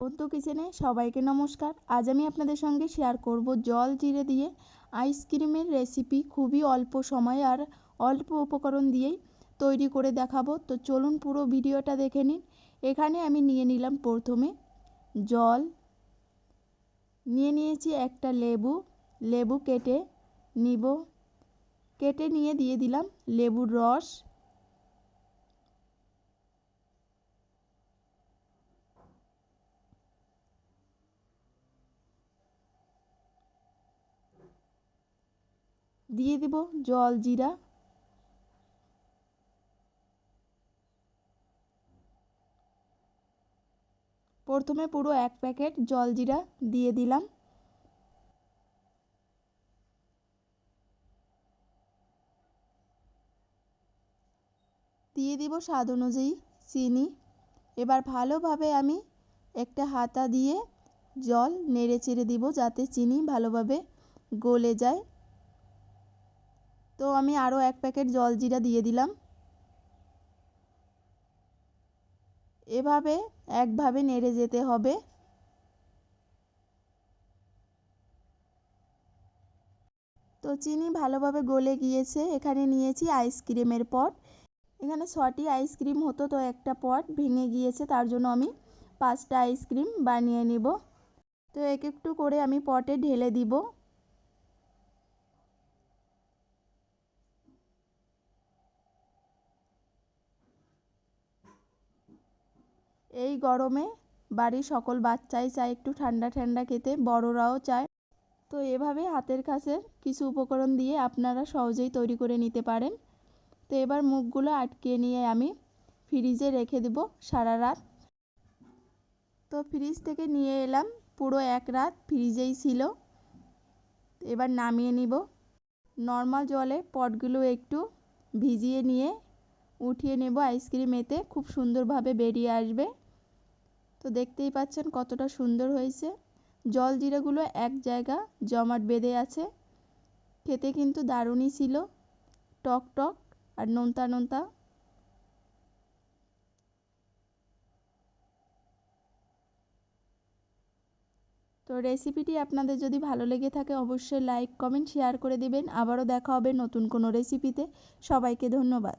অন্তু কিচেনে সবাইকে নমস্কার। আজ আমি আপনাদের সঙ্গে শেয়ার করব জল জিরে দিয়ে আইসক্রিমের রেসিপি খুবই অল্প সময় আর অল্প উপকরণ দিয়েই তৈরি করে দেখাবো। তো চলুন পুরো ভিডিওটা দেখে নিন। এখানে আমি নিয়ে নিলাম প্রথমে জল। নিয়ে নিয়েছি একটা লেবু। লেবু কেটে নিব। কেটে নিয়ে দিয়ে দিলাম লেবুর রস। দিয়ে দেব জল, জিরা। প্রথমে পুরো এক প্যাকেট জল, জিরা দিয়ে দিলাম। দিয়ে দিব স্বাদ অনুযায়ী চিনি। এবার ভালোভাবে আমি একটা হাতা দিয়ে জল নেড়ে চেড়ে দিব যাতে চিনি ভালোভাবে গলে যায়। তো আমি আরও এক প্যাকেট জল জিরা দিয়ে দিলাম। এভাবে একভাবে নেড়ে যেতে হবে। তো চিনি ভালোভাবে গলে গিয়েছে। এখানে নিয়েছি আইসক্রিমের পট এখানে ছটি আইসক্রিম হতো তো একটা পট ভেঙে গিয়েছে, তার জন্য আমি পাঁচটা আইসক্রিম বানিয়ে নিব। তো এক একটু করে আমি পটে ঢেলে দিব। এই গরমে বাড়ির সকল বাচ্চাই চায় একটু ঠান্ডা ঠান্ডা খেতে, বড়রাও চায়। তো এভাবে হাতের কাছে কিছু উপকরণ দিয়ে আপনারা সহজেই তৈরি করে নিতে পারেন। তো এবার মুখগুলো আটকে নিয়ে আমি ফ্রিজে রেখে দেব সারা রাত। তো ফ্রিজ থেকে নিয়ে এলাম পুরো এক রাত, ফ্রিজেই ছিল। এবার নামিয়ে নিব। নর্মাল জলে পটগুলো একটু ভিজিয়ে নিয়ে উঠিয়ে নেব আইসক্রিম এতে, খুব সুন্দরভাবে বেরিয়ে আসবে। তো দেখতেই পাচ্ছেন কতটা সুন্দর হয়েছে। জল জিরেগুলো এক জায়গা, জমাট বেঁধে আছে। খেতে কিন্তু দারুণই ছিল। টক টক আর নোনতা নোনতা। তো রেসিপিটি আপনাদের যদি ভালো লেগে থাকে অবশ্যই লাইক, কমেন্ট, শেয়ার করে দেবেন। আবারও দেখা হবে নতুন কোনো রেসিপিতে। সবাইকে ধন্যবাদ।